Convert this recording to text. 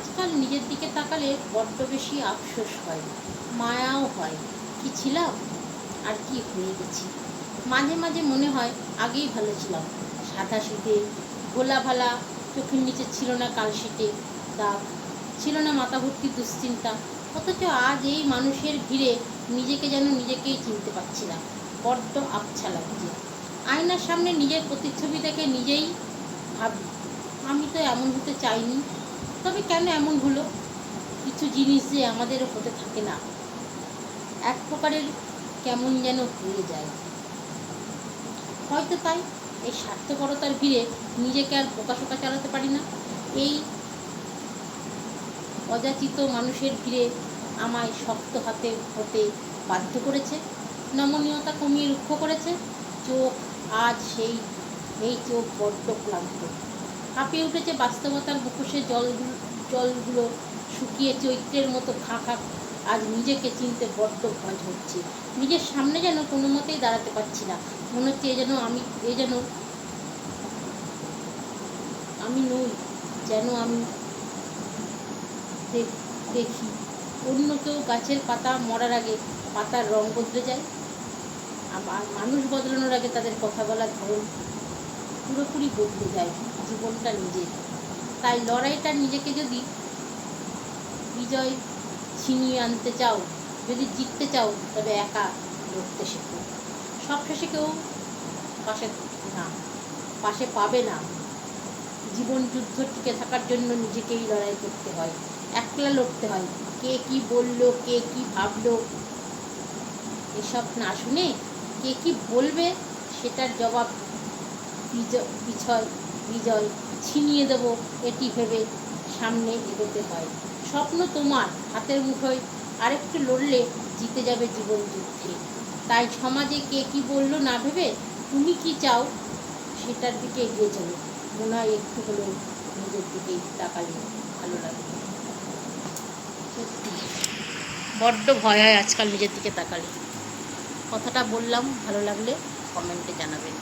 আজকাল নিজের দিকে তাকালে বড্ড বেশি আফসোস হয়, মায়াও হয়। কি ছিলাম? আর কি হয়ে গেছি? মাঝে মাঝে মনে হয় আগেই ভালো ছিলাম। সাদা শীতে গোলা ভালা, চোখের নিচে ছিল না কালশিটে দাগ, ছিল না মাথা ভর্তি দুশ্চিন্তা। অথচ আজ এই মানুষের ভিড়ে নিজেকে যেন নিজেকেই চিনতে পারছি না। বড্ড আবছা লাগছে। আয়নার সামনে নিজের প্রতিচ্ছবি দেখে নিজেই ভাবি, আমি তো এমন হতে চাইনি। তবে কেন এমন হলো? কিছু জিনিস যে আমাদের হতে থাকে না। এক প্রকারের কেমন যেন হয়ে যায়। হয়তো তাই, এই স্বার্থপরতার ভিড়ে নিজেকে আর বোকাশোকা চালাতে পারি না। এই অযাচিত মানুষের ভিড়ে আমায় শক্ত হাতে হতে বাধ্য করেছে, নমনীয়তা কমিয়ে রুক্ষ করেছে। চোখ আজ সেই, এই চোখ বড্ড ক্লান্ত। হাঁপিয়ে উঠেছে বাস্তবতার মুখোশে জলগুলো জলগুলো শুকিয়ে চৈত্রের মতো খাঁ আজ নিজেকে চিনতে বড্ড ভয় হচ্ছে নিজের সামনে যেন কোনো মতেই দাঁড়াতে পারছি না। মনে হচ্ছে এ যেন আমি এ যেন আমি নই, যেন আমি দেখি। অন্য কেউ গাছের পাতা মরার আগে পাতার রং বদলে যায়। আবার মানুষ বদলানোর আগে তাদের কথা বলার ধরন পুরোপুরি বদলে যায় জীবনটা নিজের। তাই লড়াইটা নিজেকে যদি বিজয় ছিনিয়ে আনতে চাও, যদি জিততে চাও, তবে একা লড়তে শেখো। সবশেষে কেউ পাশে না, পাশে পাবে না। জীবন যুদ্ধ টিকে থাকার জন্য নিজেকেই লড়াই করতে হয়, একলা লড়তে হয়। কে কি বলল, কে কি ভাবলো, এসব না শুনে কে কি বলবে, সেটার জবাব বিজয় বিজয় ছিনিয়ে দেব এটি ভেবে সামনে এগোতে হয়। স্বপ্ন তোমার হাতের মুঠোয় আরেকটু লড়লে জিতে যাবে জীবন যুদ্ধে। তাই সমাজে কে কি বলল না ভেবে তুমি কি চাও সেটার দিকে এগিয়ে চলো। মনে হয় একটু হলেও নিজের দিকে তাকালে ভালো লাগে। বড্ড ভয় হয় আজকাল নিজের দিকে তাকালে। কথাটা বললাম, ভালো লাগলে কমেন্টে জানাবেন।